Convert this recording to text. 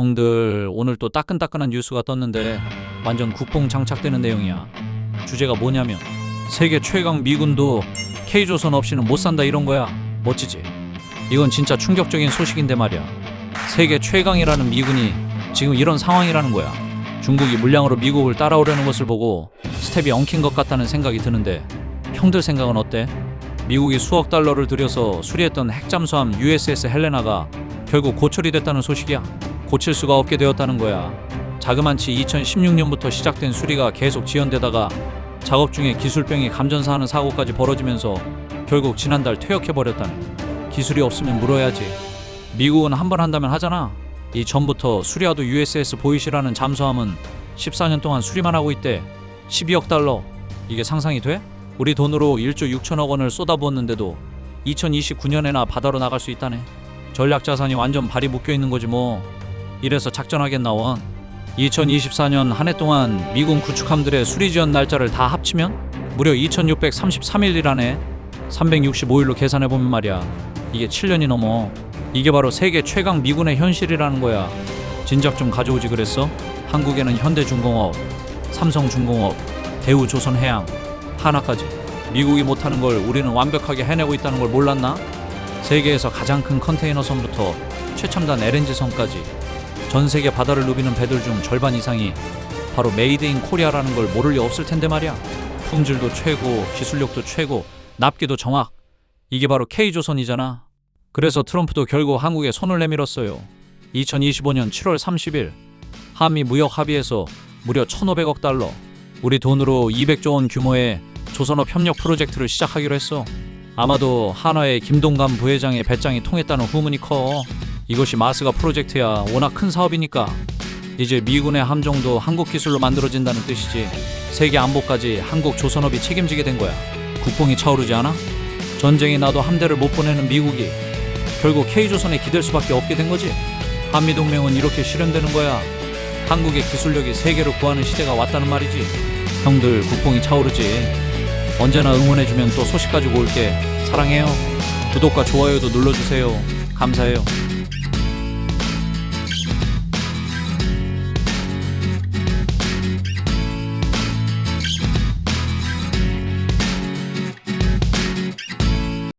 형들 오늘 또 따끈따끈한 뉴스가 떴는데 완전 국뽕 장착되는 내용이야. 주제가 뭐냐면 세계 최강 미군도 K조선 없이는 못 산다 이런 거야. 멋지지? 이건 진짜 충격적인 소식인데 말이야. 세계 최강이라는 미군이 지금 이런 상황이라는 거야. 중국이 물량으로 미국을 따라오려는 것을 보고 스텝이 엉킨 것 같다는 생각이 드는데 형들 생각은 어때? 미국이 수억 달러를 들여서 수리했던 핵잠수함 USS 헬레나가 결국 고철이 됐다는 소식이야. 고칠 수가 없게 되었다는 거야. 자그만치 2016년부터 시작된 수리가 계속 지연되다가 작업 중에 기술병이 감전사하는 사고까지 벌어지면서 결국 지난달 퇴역해 버렸다는. 기술이 없으면 물어야지. 미국은 한 번 한다면 하잖아. 이 전부터 수리하도 USS 보이시라는 잠수함은 14년 동안 수리만 하고 있대. 12억 달러. 이게 상상이 돼? 우리 돈으로 1조 6천억 원을 쏟아부었는데도 2029년에나 바다로 나갈 수 있다네. 전략 자산이 완전 발이 묶여 있는 거지 뭐. 이래서 작전하겠 나 원. 2024년 한 해 동안 미군 구축함들의 수리 지연 날짜를 다 합치면 무려 2633일이라네. 365일로 계산해 보면 말이야. 이게 7년이 넘어. 이게 바로 세계 최강 미군의 현실이라는 거야. 진작 좀 가져오지 그랬어? 한국에는 현대중공업, 삼성중공업, 대우조선해양, 하나까지. 미국이 못하는 걸 우리는 완벽하게 해내고 있다는 걸 몰랐나? 세계에서 가장 큰 컨테이너 섬부터 최첨단 LNG 섬까지 전 세계 바다를 누비는 배들 중 절반 이상이 바로 메이드 인 코리아라는 걸 모를 리 없을 텐데 말이야. 품질도 최고, 기술력도 최고, 납기도 정확. 이게 바로 K조선이잖아. 그래서 트럼프도 결국 한국에 손을 내밀었어요. 2025년 7월 30일 한미 무역 합의에서 무려 1,500억 달러, 우리 돈으로 200조 원 규모의 조선업 협력 프로젝트를 시작하기로 했어. 아마도 한화의 김동관 부회장의 배짱이 통했다는 후문이 커. 이것이 마스가 프로젝트야. 워낙 큰 사업이니까. 이제 미군의 함정도 한국 기술로 만들어진다는 뜻이지. 세계 안보까지 한국 조선업이 책임지게 된 거야. 국뽕이 차오르지 않아? 전쟁이 나도 함대를 못 보내는 미국이 결국 K조선에 기댈 수밖에 없게 된 거지. 한미 동맹은 이렇게 실현되는 거야. 한국의 기술력이 세계를 구하는 시대가 왔다는 말이지. 형들 국뽕이 차오르지. 언제나 응원해주면 또 소식 가지고 올게. 사랑해요. 구독과 좋아요도 눌러주세요. 감사해요.